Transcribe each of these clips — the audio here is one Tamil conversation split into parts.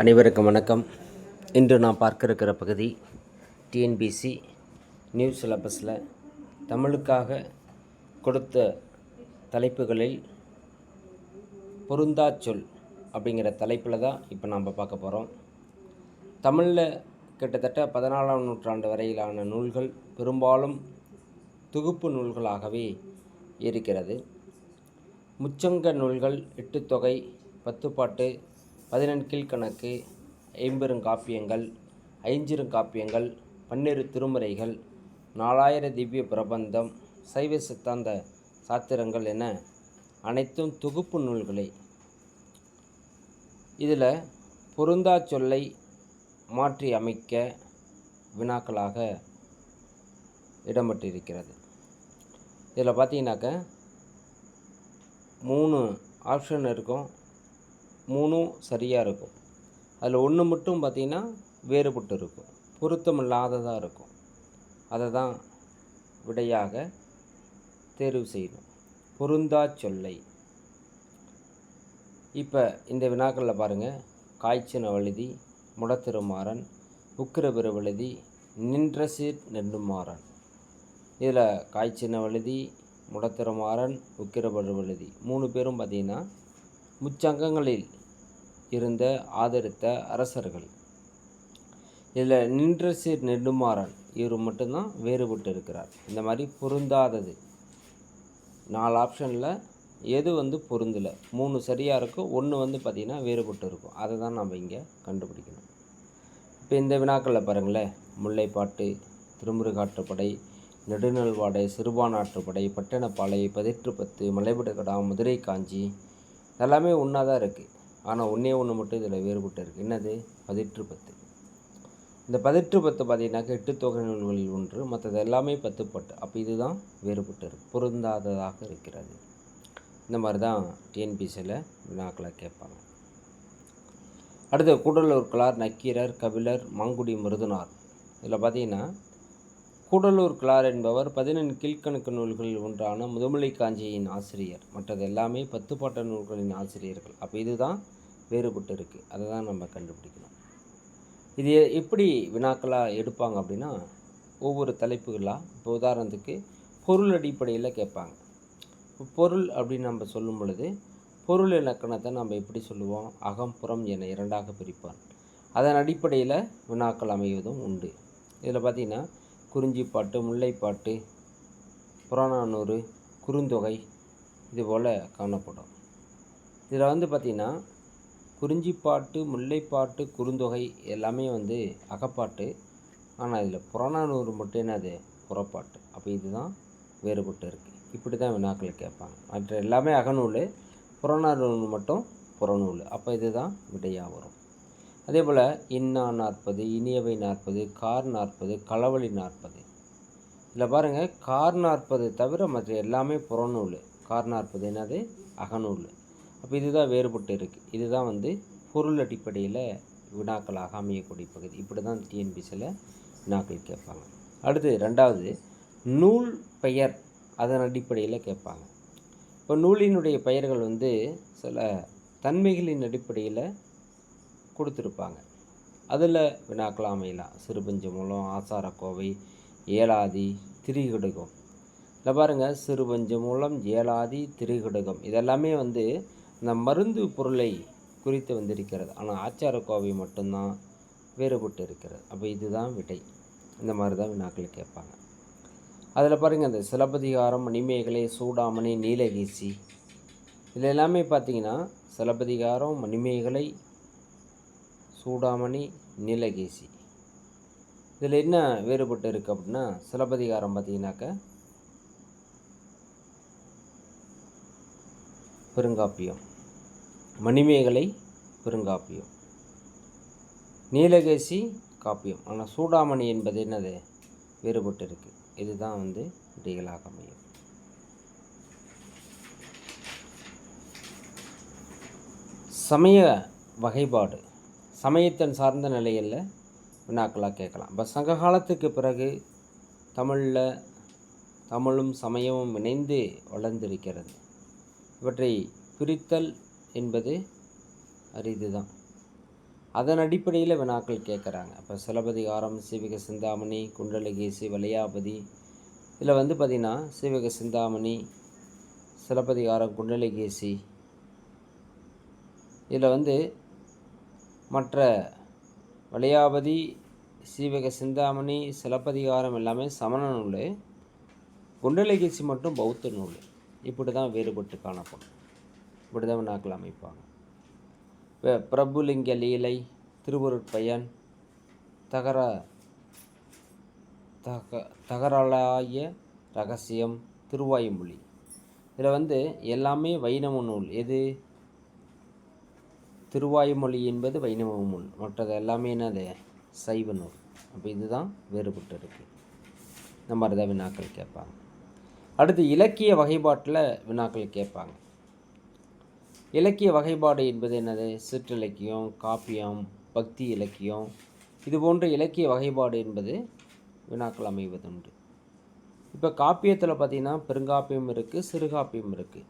அனைவருக்கும் வணக்கம். இன்று நான் பார்க்க இருக்கிற பகுதி டிஎன்பிசி நியூ சிலபஸில் தமிழுக்காக கொடுத்த தலைப்புகளில் பொருந்தா சொல் அப்படிங்கிற தலைப்பில் தான் இப்போ நாம் பார்க்க போகிறோம் தமிழில் கிட்டத்தட்ட பதினாலாம் நூற்றாண்டு வரையிலான நூல்கள் பெரும்பாலும் தொகுப்பு நூல்களாகவே இருக்கிறது. முச்சங்க நூல்கள் எட்டுத்தொகை பத்துப்பாட்டு பதினெண்கீழ்கணக்கு ஐம்பெருங்காப்பியங்கள் ஐஞ்சிறுகாப்பியங்கள் பன்னிரு திருமுறைகள் நாலாயிர திவ்ய பிரபந்தம் சைவ சித்தாந்த சாத்திரங்கள் என அனைத்தும் தொகுப்பு நூல்களே. இதில் பொருந்தா சொல்லை மாற்றி அமைக்க வினாக்களாக இடம்பெற்றிருக்கிறது. இதில் பார்த்தீங்கன்னாக்க மூணு ஆப்ஷன் இருக்கும். மூணும் சரியாக இருக்கும். அதில் ஒன்று மட்டும் பார்த்திங்கன்னா வேறுபட்டு இருக்கும். பொருத்தமில்லாததாக இருக்கும். அதை தான் விடையாக தேர்வு செய்யணும். பொருந்தா சொல்லை. இப்போ இந்த வினாக்களில் பாருங்கள் காய்ச்சின வழுதி முடத்திருமாறன் உக்கிரபிற வழுதி நின்ற சீர் நெடுமாறன். இதில் காய்ச்சின வழுதி முடத்திருமாறன் உக்கிரபரு வழுதி மூணு பேரும் பார்த்திங்கன்னா முச்சங்கங்களில் இருந்த ஆதரித்த அரசர்கள். இதில் நின்ற சீர் நெடுமாறன் இவர் மட்டும்தான் வேறுபட்டு இருக்கிறார். இந்த மாதிரி பொருந்தாதது. நாலு ஆப்ஷனில் எது வந்து பொருந்தலை? மூணு சரியாக இருக்கும் ஒன்று வந்து பார்த்திங்கன்னா வேறுபட்டு இருக்கும். அதை தான் நம்ம இங்கே கண்டுபிடிக்கணும். இப்போ இந்த வினாக்களில் பாருங்களேன். முல்லைப்பாட்டு திருமுருகாற்றுப்படை நெடுநல்வாடை சிறுபானாற்றுப்படை பட்டணப்பாளை பதிற்றுப்பத்து மலைபடுகடா மதுரை காஞ்சி எல்லாமே ஒன்றா தான் இருக்குது ஆனால் ஒன்றே ஒன்று மட்டும் இதில் வேறுபட்டு இருக்குது என்னது? பதிற்று பத்து இந்த பதிற்று பத்து பார்த்தீங்கன்னாக்க எட்டு தொகை நூல்களில் ஒன்று மற்றது எல்லாமே பத்து பட்டு அப்போ இதுதான் வேறுபட்டு இருக்குது பொருந்தாததாக இருக்கிறது. இந்த மாதிரி தான் டிஎன்பிசியில் வினாக்களை கேட்பாங்க. அடுத்து கூடலூர் கிளார் நக்கீரர் கபிலர் மாங்குடி மிருதுனார். இதில் பார்த்தீங்கன்னா கூடலூர் கிளார் என்பவர் பதினெண் கீழ்க்கணக்கு நூல்களில் ஒன்றான முதுமலை காஞ்சியின் ஆசிரியர். மற்றது எல்லாமே பத்து பாட்ட நூல்களின் ஆசிரியர்கள். அப்போ இதுதான் வேறுபட்டு இருக்குது அதை தான் நம்ம கண்டுபிடிக்கணும். இது எப்படி வினாக்களாக எடுப்பாங்க அப்படின்னா ஒவ்வொரு தலைப்புகளாக இப்போ உதாரணத்துக்கு பொருள் அடிப்படையில் கேட்பாங்க. இப்போ பொருள் அப்படின்னு நம்ம சொல்லும் பொழுது பொருள் இலக்கணத்தை நம்ம எப்படி சொல்லுவோம்? அகம்புறம் என இரண்டாக பிரிப்பான் அதன் அடிப்படையில் வினாக்கள் அமைவதும் உண்டு. இதில் பார்த்தீங்கன்னா குறிஞ்சிப்பாட்டு முல்லைப்பாட்டு புறநானூறு குறுந்தொகை இது போல் காணப்படும். இதில் வந்து பார்த்திங்கன்னா குறிஞ்சிப்பாட்டு முல்லைப்பாட்டு குறுந்தொகை எல்லாமே வந்து அகப்பாட்டு. ஆனால் இதில் புறநானூறு மட்டும் என்னது? புறப்பாட்டு. அப்போ இதுதான் வேறுபட்டு இருக்குது இப்படி தான் வினாக்கள் கேட்பாங்க. மற்ற எல்லாமே அகநூல் புறநானூறு மட்டும் புறநூல். அப்போ இதுதான் விடையாக வரும். அதே போல் இன்னா நாற்பது இனியவை நாற்பது கார் நாற்பது களவழி நாற்பது. இதில் பாருங்கள் கார் நாற்பது தவிர மற்ற எல்லாமே புறநூல். கார் நாற்பது என்னது? அகநூல். அப்போ இதுதான் வேறுபட்டு இருக்குது இதுதான் வந்து பொருள் அடிப்படையில் வினாக்களாக அமையக்கூடிய பகுதி. இப்படி தான் டிஎன்பிசியில் வினாக்கள் கேட்பாங்க. அடுத்து ரெண்டாவது நூல் பெயர் அதன் அடிப்படையில் கேட்பாங்க. இப்போ நூலினுடைய பெயர்கள் வந்து சில தன்மைகளின் அடிப்படையில் கொடுத்துருப்பாங்க. அதில் வினாக்கள் அமையலாம். சிறுபஞ்சமூலம் ஆசாரக்கோவை ஏலாதி திரிகடுகம். இல்லை பாருங்கள் சிறுபஞ்சமூலம் ஏலாதி திரிகடுகம். இதெல்லாமே வந்து இந்த மருந்து பொருளை குறித்து வந்திருக்கிறது. ஆனால் ஆச்சார கோவை மட்டும்தான் வேறுபட்டு இருக்கிறது. அப்போ இதுதான் விடை. இந்த மாதிரி தான் வினாக்கள் கேட்பாங்க. அதில் பாருங்கள் அந்த சிலப்பதிகாரம் மணிமேகலை சூடாமணி நீலகேசி இதில் எல்லாமே பார்த்தீங்கன்னா சிலப்பதிகாரம் மணிமேகலை சூடாமணி நீலகேசி. இதில் என்ன வேறுபட்டு இருக்குது அப்படின்னா சிலப்பதிகாரம் பார்த்தீங்கன்னாக்க பெருங்காப்பியம். மணிமேகலை பெருங்காப்பியம். நீலகேசி காப்பியம். ஆனால் சூடாமணி என்பது என்னது? வேறுபட்டு இருக்குது இதுதான் வந்து விடைகளாக அமையும். சமய வகைப்பாடு சமயத்தன் சார்ந்த நிலையில் வினாக்களாக கேட்கலாம். இப்போ சங்க காலத்துக்கு பிறகு தமிழில் தமிழும் சமயமும் இணைந்து வளர்ந்திருக்கிறது. இவற்றை பிரித்தல் என்பது அரிதுதான். அதன் அடிப்படையில் வினாக்கள் கேட்குறாங்க. இப்போ சிலப்பதிகாரம் சிவிக சிந்தாமணி குண்டலகேசி வளையாபதி இதில் வந்து பார்த்திங்கன்னா சிவக சிந்தாமணி சிலப்பதிகாரம் குண்டலகேசி இதில் வந்து மற்ற வளையாபதி சீவக சிந்தாமணி சிலப்பதிகாரம் எல்லாமே சமண நூல் குண்டலகேசி மட்டும் பௌத்த நூல். இப்படி தான் வேறுபட்டு காணப்படும். இப்படி தான் வினாக்கள் அமைப்பாங்க. இப்போ பிரபுலிங்க லீலை திருவருட்பயன் தகர தக தகராளாய ரகசியம் திருவாயுமொழி. இதில் வந்து எல்லாமே வைணவ நூல். எது? திருவாயுமொழி என்பது வைணவ நூல். மற்றது எல்லாமே என்னது சைவ நூல். அப்போ இதுதான் வேறுபட்டு இருக்குது இந்த மாதிரி தான் வினாக்கள் கேட்பாங்க. அடுத்து இலக்கிய வகைப்பாட்டில் வினாக்கள் கேட்பாங்க. இலக்கிய வகைப்பாடு என்பது என்னது? சிற்றிலக்கியம் காப்பியம் பக்தி இலக்கியம். இது போன்ற இலக்கிய வகைப்பாடு என்பது வினாக்கள் அமைவதுண்டு. இப்போ காப்பியத்தில் பார்த்திங்கன்னா பெருங்காப்பியம் இருக்குது சிறுகாப்பியம் இருக்குது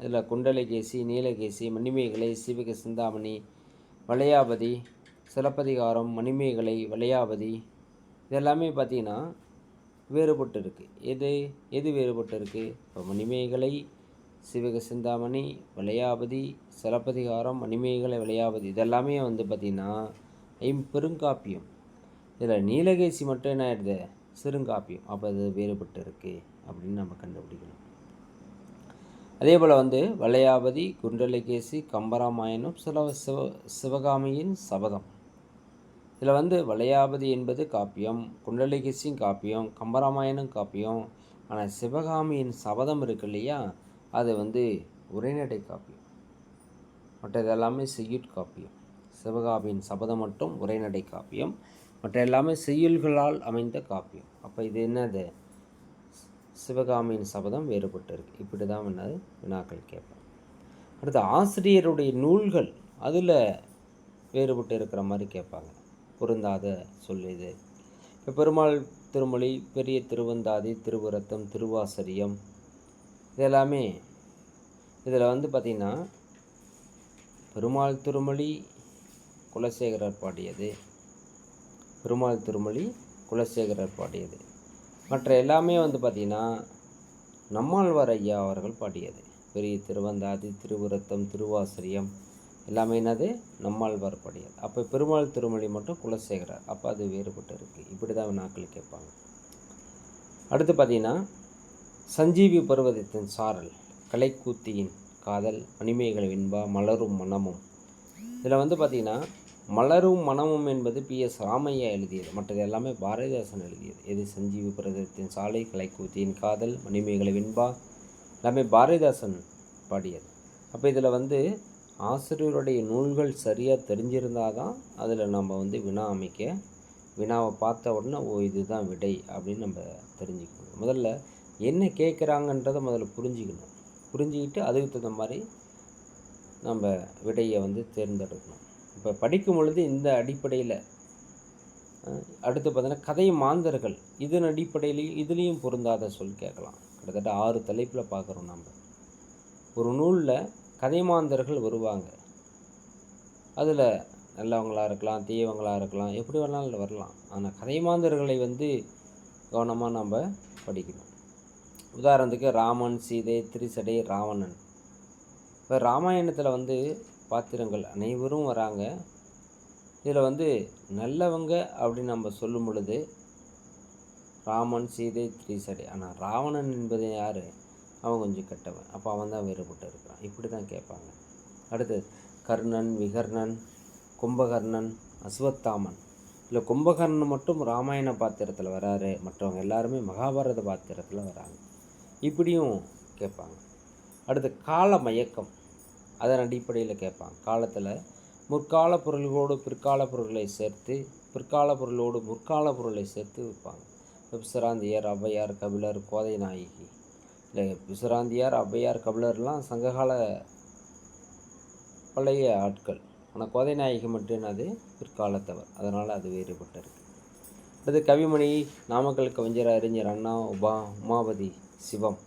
இதில் குண்டலகேசி நீலகேசி மணிமேகலை சிவக சிந்தாமணி வளையாபதி சிலப்பதிகாரம் மணிமேகலை வளையாபதி இதெல்லாமே பார்த்திங்கன்னா வேறுபட்டு இருக்குது எது எது வேறுபட்டு இருக்குது இப்போ மணிமேகலை சிவக சிந்தாமணி வளையாபதி சிலப்பதிகாரம் மணிமேகலை வளையாபதி இதெல்லாமே வந்து பார்த்திங்கன்னா ஐம்பெருங்காப்பியம் இதில் நீலகேசி மட்டும் என்ன ஆயிடுது? சிறுங்காப்பியம். அப்போ அது வேறுபட்டு இருக்குது அப்படின்னு நம்ம கண்டுபிடிக்கணும். அதே போல் வந்து வளையாபதி குண்டலகேசி கம்பராமாயணம் சில சிவ சிவகாமியின் சபதம். இதில் வந்து வளையாபதி என்பது காப்பியம் குண்டலிகேசியும் காப்பியம் கம்பராமாயணம் காப்பியம். ஆனால் சிவகாமியின் சபதம் இருக்கு இல்லையா? அது வந்து உரைநடை காப்பியம். மற்ற எல்லாமே செய்யுட் காப்பியம். சிவகாமியின் சபதம் மட்டும் உரைநடை காப்பியம். மற்ற எல்லாமே செய்யுள்களால் அமைந்த காப்பியம். அப்போ இது என்னது? சிவகாமியின் சபதம் வேறுபட்டு இருக்குது இப்படி தான் என்னது? வினாக்கள் கேட்பேன் அடுத்து ஆசிரியருடைய நூல்கள் அதில் வேறுபட்டு இருக்கிற மாதிரி கேட்பாங்க. பொருந்தாத சொல்லுது இப்போ பெருமாள் திருமொழி பெரிய திருவந்தாதி திருவுரத்தம் திருவாசரியம் இதெல்லாமே இதில் வந்து பார்த்திங்கன்னா பெருமாள் திருமொழி குலசேகரர் பாடியது. பெருமாள் திருமொழி குலசேகரர் பாடியது. மற்ற எல்லாமே வந்து பார்த்திங்கன்னா நம்மாழ்வார் ஐயா அவர்கள் பாடியது. பெரிய திருவந்தாதி திருவுரத்தம் திருவாசிரியம் எல்லாமே என்னது? நம்மாழ்வார் படியாது அப்போ பெருமாள் திருமொழி மட்டும் குலசேகரர். அப்போ அது வேறுபட்டு இருக்குது இப்படி தான் நாக்கள் கேட்பாங்க. அடுத்து பார்த்தீங்கன்னா சஞ்சீவி பருவதத்தின் சாரல் கலைக்கூத்தியின் காதல் மணிமேகலை வின்பா மலரும் மனமும் இதில் வந்து பார்த்திங்கன்னா மலரும் மனமும் என்பது பி. எஸ். ராமையா எழுதியது. மற்றது எல்லாமே பாரதிதாசன் எழுதியது. எது சஞ்சீவி பருவதத்தின் சாலை கலைக்கூத்தியின் காதல் மணிமேகலை வின்பா எல்லாமே பாரதிதாசன் பாடியது. அப்போ இதில் வந்து ஆசிரியருடைய நூல்கள் சரியாக தெரிஞ்சிருந்தால் தான் அதில் நம்ம வந்து வினா அமைக்க வினாவை பார்த்த உடனே ஓ இதுதான் விடை அப்படின்னு நம்ம தெரிஞ்சுக்கணும். முதல்ல என்ன கேட்குறாங்கன்றதை முதல்ல புரிஞ்சுக்கணும். புரிஞ்சுக்கிட்டு அதுக்கு தகுந்த மாதிரி நம்ம விடையை வந்து தேர்ந்தெடுக்கணும். இப்போ படிக்கும் பொழுது இந்த அடிப்படையில் அடுத்து பார்த்தீங்கன்னா கதை மாந்தர்கள் இதன் அடிப்படையிலையும் இதுலேயும் பொருந்தாத சொல் கேட்கலாம். கிட்டத்தட்ட ஆறு தலைப்பில் பார்க்குறோம் நம்ம ஒரு நூலில் கதைமாந்தர்கள் வருவாங்க. அதில் நல்லவங்களாக இருக்கலாம் தீயவங்களாக இருக்கலாம் எப்படி வேணாலும் வரலாம். ஆனால் கதைமாந்தர்களை வந்து கவனமாக நம்ம படிக்கணும். உதாரணத்துக்கு ராமன் சீதை திரிசடை ராவணன். இப்போ ராமாயணத்தில் வந்து பாத்திரங்கள் அனைவரும் வராங்க. இதில் வந்து நல்லவங்க அப்படின்னு நம்ம சொல்லும் பொழுது ராமன் சீதை திரிசடை. ஆனால் ராவணன் என்பது யார்? அவன் கொஞ்சம் கெட்டவன். அப்போ அவன் தான் வேறுபட்டு இருக்கிறான் இப்படி தான் கேட்பாங்க. அடுத்து கர்ணன் விகர்ணன் கும்பகர்ணன் அஸ்வத்தாமன். இல்லை கும்பகர்ணன் மட்டும் ராமாயண பாத்திரத்தில் வராரு. மற்றவங்க எல்லாருமே மகாபாரத பாத்திரத்தில் வராங்க. இப்படியும் கேட்பாங்க. அடுத்து கால மயக்கம். அதன் அடிப்படையில் கேட்பாங்க. காலத்தில் முற்கால பொருள்களோடு பிற்கால பொருள்களை சேர்த்து பிற்கால பொருளோடு முற்கால பொருளை சேர்த்து வைப்பாங்க விப்சராந்தியர் ஔவையார் கபிலர் கோதை நாயகி. இல்லை விசுராந்தியார் ஔவையார் கபிலர்லாம் சங்ககால பழைய ஆட்கள். ஆனால் கோதை நாயகி மட்டும் அது பிற்காலத்தவர். அதனால் அது வேறுபட்டிருக்கு அடுத்து கவிமணி நாமக்கல் கவிஞர் அறிஞர் அண்ணா உபா உமாபதி சிவம்.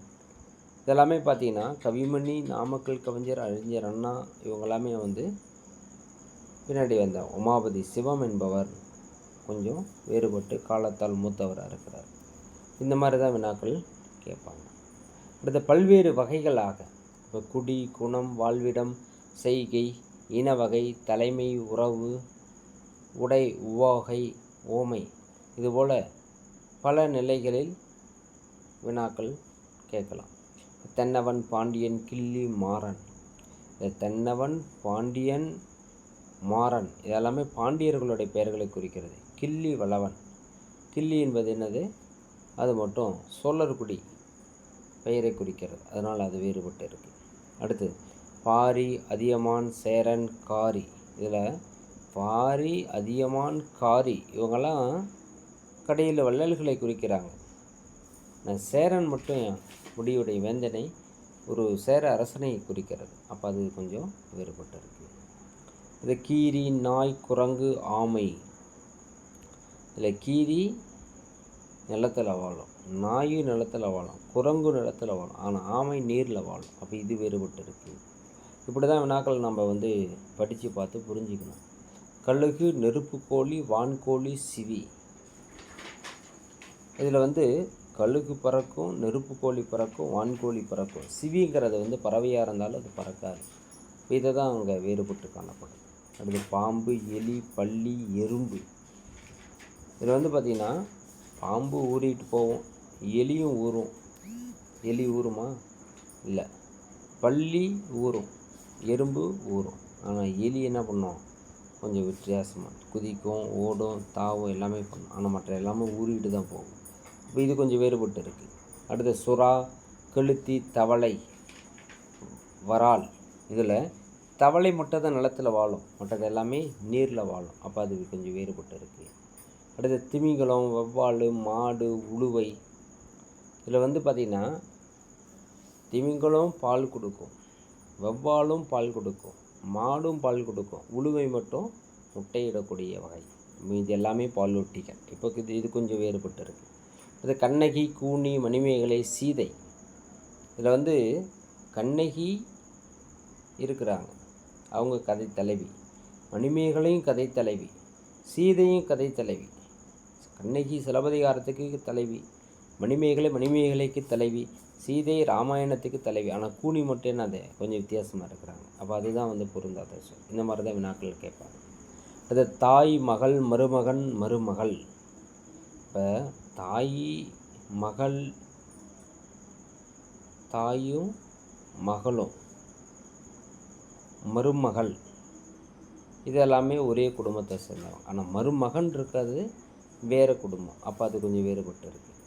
இதெல்லாமே பார்த்தீங்கன்னா கவிமணி நாமக்கல் கவிஞர் அறிஞர் அண்ணா இவங்க எல்லாமே வந்து பின்னாடி வந்த உமாபதி சிவம் என்பவர் கொஞ்சம் வேறுபட்டு காலத்தால் மூத்தவராக இருக்கிறார். இந்த மாதிரி தான் வினாக்கள் கேட்பாங்க. அடுத்த பல்வேறு வகைகளாக இப்போ குடி குணம் வாழ்விடம் செய்கை இன வகை தலைமை உறவு உடை உவகை ஓமை இதுபோல் பல நிலைகளில் வினாக்கள் கேட்கலாம். தென்னவன் பாண்டியன் கிள்ளி மாறன். இந்த தென்னவன் பாண்டியன் மாறன் இதெல்லாமே பாண்டியர்களுடைய பெயர்களை குறிக்கிறது. கிள்ளி வளவன். கிள்ளி என்பது என்னது? அது மட்டும் சோழர்குடி பெயரை குறிக்கிறது. அதனால் அது வேறுபட்டு இருக்குது அடுத்து பாரி அதியமான் சேரன் காரி. இதில் பாரி அதியமான் காரி இவங்கெல்லாம் கடையில் வள்ளல்களை குறிக்கிறாங்க. நான் சேரன் மட்டும் முடியுடைய வேந்தனை ஒரு சேர அரசனை குறிக்கிறது. அப்போ அது கொஞ்சம் வேறுபட்டு இருக்குது இது கீரி நாய் குரங்கு ஆமை. இதில் கீரி நிலத்தில் வாழும். நாயும் நிலத்தில் வாழும். குரங்கு நிலத்தில் வாழும். ஆனால் ஆமை நீரில் வாழும். அப்போ இது வேறுபட்டு இருக்குது இப்படி தான் வினாக்கள் நம்ம வந்து படித்து பார்த்து புரிஞ்சுக்கணும். கழுகு நெருப்பு கோழி வான்கோழி சிவி. இதில் வந்து கழுகு பறக்கும் நெருப்பு கோழி பறக்கும் வான்கோழி பறக்கும். சிவிங்கிறது வந்து பறவையாக இருந்தாலும் அது பறக்காது. இதை தான் அங்கே வேறுபட்டு காணப்படும். அடுத்து பாம்பு எலி பள்ளி எறும்பு. இதில் வந்து பார்த்திங்கன்னா பாம்பு ஊறிட்டு போவோம் எலியும் ஊறும். எலி ஊறுமா? இல்லை. பள்ளி ஊறும். எறும்பு ஊறும். ஆனால் எலி என்ன பண்ணும்? கொஞ்சம் வித்தியாசமாக குதிக்கும் ஓடும் தாவும் எல்லாமே பண்ணும். ஆனால் மற்ற எல்லாமே ஊறிட்டு தான் போகும். இப்போ இது கொஞ்சம் வேறுபட்டு இருக்குது அடுத்து சுறா கெளுத்தி தவளை வரால் இதில் தவளை மட்டும் தான் நிலத்தில் வாழும். மற்றது எல்லாமே நீரில் வாழும். அப்போ அது கொஞ்சம் வேறுபட்டு இருக்குது அடுத்து திமிங்கலம் வவ்வால் மாடு உழுவை. இதில் வந்து பார்த்திங்கன்னா திமிங்கலம் பால் கொடுக்கும் வவ்வாலும் பால் கொடுக்கும் மாடும் பால் கொடுக்கும் உழுவை மட்டும் முட்டையிடக்கூடிய வகை. இது எல்லாமே பாலூட்டிகள் இப்போ இது இது கொஞ்சம் வேறுபட்டு இருக்குது இது கண்ணகி கூனி மணிமேகலை சீதை. இதில் வந்து கண்ணகி இருக்கிறாங்க. அவங்க கதை தலைவி. மணிமேகலையும் கதை தலைவி. சீதையும் கதை தலைவி. கண்ணகி சிலப்பதிகாரத்துக்கு தலைவி மணிமேகலை மணிமேகலைக்கு தலைவி சீதை ராமாயணத்துக்கு தலைவி. ஆனால் கூனி மட்டும் என்ன அது கொஞ்சம் வித்தியாசமாக இருக்கிறாங்க. அப்போ அதுதான் வந்து பொருந்தாத சொல் இந்த மாதிரி தான் வினாக்கள் கேட்பாங்க. அது தாய் மகள் மருமகன் மருமகள். இப்போ தாய் மகள் தாயும் மகளும் மருமகள் இதெல்லாமே ஒரே குடும்பத்தை சேர்ந்தவங்க. ஆனால் மருமகன் இருக்கிறது வேறு குடும்பம். அப்போ அது கொஞ்சம் வேறுபட்டு இருக்குது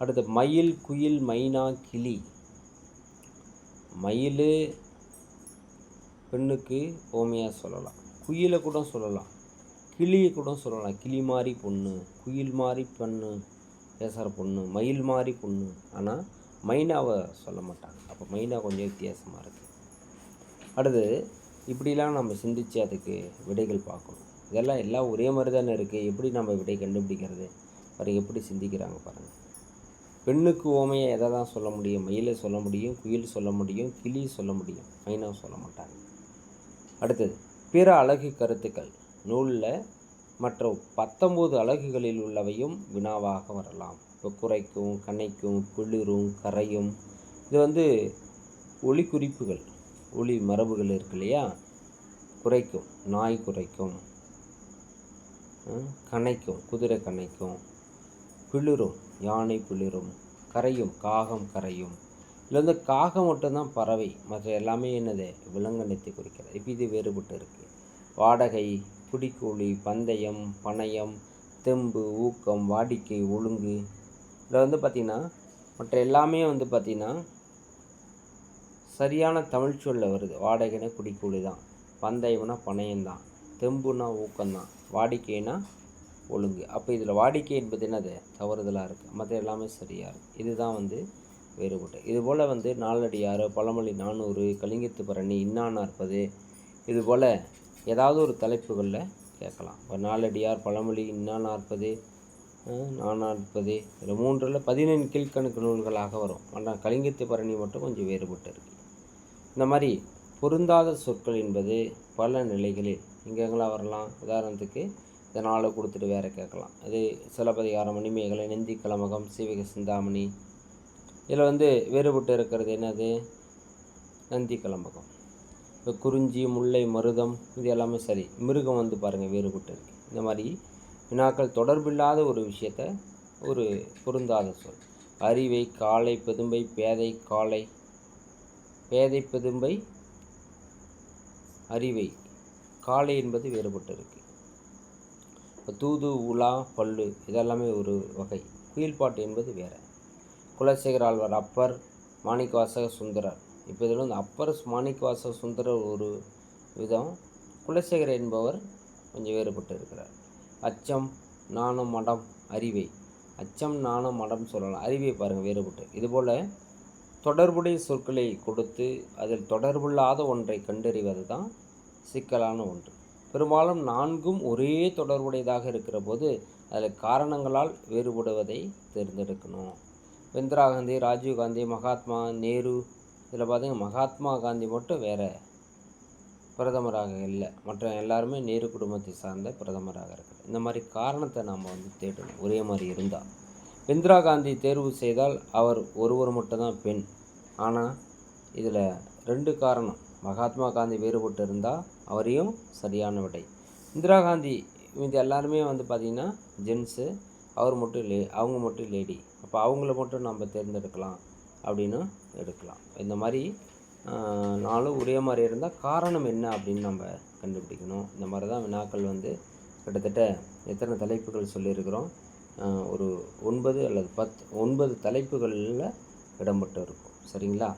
அடுத்து மயில் குயில் மைனா கிளி. மயில் பெண்ணுக்கு ஓமையாக சொல்லலாம். குயிலை கூட சொல்லலாம். கிளியை கூட சொல்லலாம். கிளி மாதிரி பொண்ணு குயில் மாதிரி பெண்ணு பேசுகிற பொண்ணு மயில் மாதிரி பொண்ணு. ஆனால் மைனாவை சொல்ல மாட்டாங்க. அப்போ மைனா கொஞ்சம் வித்தியாசமாக இருக்குது அடுத்து இப்படிலாம் நம்ம சிந்தித்து அதுக்கு விடைகள் பார்க்கணும். இதெல்லாம் எல்லாம் ஒரே மாதிரி தானே இருக்குது எப்படி நம்ம விடை கண்டுபிடிக்கிறது? பாருங்கள் எப்படி சிந்திக்கிறாங்க பாருங்கள் பெண்ணுக்கு ஓமையை எதை தான் சொல்ல முடியும்? மயிலை சொல்ல முடியும் குயில் சொல்ல முடியும் கிளி சொல்ல முடியும். மைனா சொல்ல மாட்டாங்க. அடுத்தது பிற அழகு கருத்துக்கள். நூலில் மற்ற பத்தொம்போது அழகுகளில் உள்ளவையும் வினாவாக வரலாம். இப்போ குறைக்கும் கனைக்கும் குளிரும் கரையும். இது வந்து ஒளி குறிப்புகள் ஒளி மரபுகள் இருக்கு இல்லையா? குறைக்கும் நாய் குறைக்கும் கணைக்கும் குதிரை கணைக்கும் பிளிரும் யானை பிளிரும் கரையும் காகம் கரையும். இதில் வந்து காகம் மட்டும்தான் பறவை மற்ற எல்லாமே என்னது? விலங்கினத்தை குறிக்கிறது. இப்போ இது வேறுபட்டு இருக்குது வாடகை குடிக்கூலி பந்தயம் பணயம் தெம்பு ஊக்கம் வாடிக்கை ஒழுங்கு. இதில் வந்து பார்த்திங்கன்னா மற்ற எல்லாமே வந்து பார்த்திங்கன்னா சரியான தமிழ் சொல்ல வருது. வாடகைனா குடிக்கூலி தான். பந்தயம்னா பணயம் தான் தெம்புனா ஊக்கம்தான். வாடிக்கைனா ஒழுங்கு. அப்போ இதில் வாடிக்கை என்பது என்னது? தவறுதலாக இருக்குது மற்ற எல்லாமே சரியாக இருக்குது இதுதான் வந்து வேறுபட்டு இதுபோல் வந்து நாலடியார் பழமொழி நானூறு கலிங்கத்து பரணி இன்னா நாற்பது இதுபோல் ஏதாவது ஒரு தலைப்புகளில் கேட்கலாம். இப்போ நாலடியார் பழமொழி இன்னா நாற்பது நாற்பது இதில் மூன்றில் பதினெண் கீழ்கணக்கு நூல்களாக வரும். ஆனால் கலிங்கத்து பரணி மட்டும் கொஞ்சம் வேறுபட்டு இருக்குது இந்த மாதிரி பொருந்தாத சொற்கள் என்பது பல நிலைகளில் எங்கெங்கெல்லாம் வரலாம். உதாரணத்துக்கு இதை நாலு கொடுத்துட்டு வேறு கேட்கலாம். இது சிலப்பதிகாரம் மணிமேகலை நெந்தி கலமகம் சீவக சிந்தாமணி. இதில் வந்து வேறுபட்டு இருக்கிறது என்னது? நந்தி கலம்பகம் இப்போ குறிஞ்சி முல்லை மருதம் இது எல்லாமே சரி. மிருகம் வந்து பாருங்கள் வேறுபட்டு இருக்கு. இந்த மாதிரி வினாக்கள் தொடர்பில்லாத ஒரு விஷயத்த ஒரு பொருந்தாத சொல். அறிவை காலை பெதும்பை பேதை காளை பேதை பெதும்பை அறிவை. காளை என்பது வேறுபட்டு இருக்கு இப்போ தூது உலா பல்லு இதெல்லாமே ஒரு வகை. குயில்பாட்டு என்பது வேறு. குலசேகர ஆழ்வார் அப்பர் மாணிக்கவாசக சுந்தரர். இப்போ இதில் வந்து அப்பர் மாணிக்கவாசக சுந்தரர் ஒரு விதம். குலசேகர் என்பவர் கொஞ்சம் வேறுபட்டு இருக்கிறார் அச்சம் நாணம் மடம் அறிவை. அச்சம் நாணம் மடம் சொல்லலாம். அறிவை பாருங்கள் வேறுபட்டு. இதுபோல் தொடர்புடைய சொற்களை கொடுத்து அதில் தொடர்புள்ளாத ஒன்றை கண்டறிவது தான் சிக்கலான ஒன்று. பெரும்பாலும் நான்கும் ஒரே தொடர்புடையதாக இருக்கிற போது அதில் காரணங்களால் வேறுபடுவதை தேர்ந்தெடுக்கணும். இந்திரா காந்தி ராஜீவ் காந்தி மகாத்மா நேரு இதில் பார்த்தீங்கன்னா மகாத்மா காந்தி மட்டும் வேறு பிரதமராக இல்லை. மற்ற எல்லாருமே நேரு குடும்பத்தை சார்ந்த பிரதமராக இருக்குது இந்த மாதிரி காரணத்தை நாம் வந்து தேடணும். ஒரே மாதிரி இருந்தால் இந்திரா காந்தி தேர்வு செய்தால் அவர் ஒருவர் மட்டும்தான் பெண். ஆனால் இதில் ரெண்டு காரணம். மகாத்மா காந்தி வேறுபட்டு இருந்தால் அவரையும் சரியான விடை. இந்திரா காந்தி இது எல்லாருமே வந்து பார்த்திங்கன்னா ஜென்ஸு அவர் மட்டும் லே அவங்க மட்டும் லேடி அப்போ அவங்கள மட்டும் நம்ம தேர்ந்தெடுக்கலாம் அப்படின்னு எடுக்கலாம். இந்த மாதிரி நாளும் நாலும் ஒரே மாதிரி இருந்தால் காரணம் என்ன அப்படின்னு நம்ம கண்டுபிடிக்கணும். இந்த மாதிரி தான் வினாக்கள் வந்து கிட்டத்தட்ட எத்தனை தலைப்புகள் சொல்லியிருக்கிறோம். ஒரு ஒன்பது அல்லது பத்து ஒன்பது தலைப்புகளில் இடம்பெற்று இருக்கும் சரிங்களா?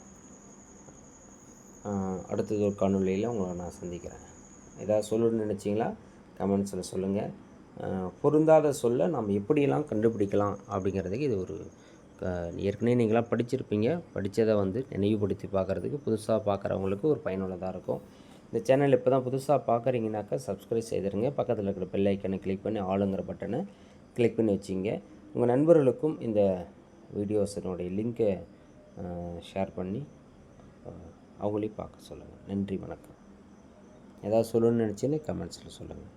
அடுத்தது ஒரு காணொலியில் உங்களை நான் சந்திக்கிறேன். ஏதாவது சொல்லணும்னு நினச்சிங்களா? கமெண்ட்ஸில் சொல்லுங்கள் பொருந்தாத சொல்ல நம்ம எப்படியெல்லாம் கண்டுபிடிக்கலாம் அப்படிங்கிறதுக்கு இது ஒரு க- ஏற்கனவே நீங்களாம் படிச்சிருப்பீங்க. படித்ததை வந்து நினைவுபடுத்தி பார்க்குறதுக்கு புதுசாக பார்க்குறவங்களுக்கு ஒரு பயனுள்ளதாக இருக்கும். இந்த சேனல் இப்போ தான் புதுசாக பார்க்குறீங்கனாக்கா சப்ஸ்கிரைப் செய்திருங்க. பக்கத்தில் இருக்கிற பெல் ஐக்கனை கிளிக் பண்ணி ஆளுங்கிற பட்டனை கிளிக் பண்ணி வச்சிங்க. உங்கள் நண்பர்களுக்கும் இந்த வீடியோஸினுடைய லிங்க்கை ஷேர் பண்ணி அவங்களையும் பார்க்க சொல்லுங்கள் நன்றி வணக்கம். ஏதாவது சொல்லணும்னு நினச்சிங்கன்னா கமெண்ட்ஸில் சொல்லுங்கள்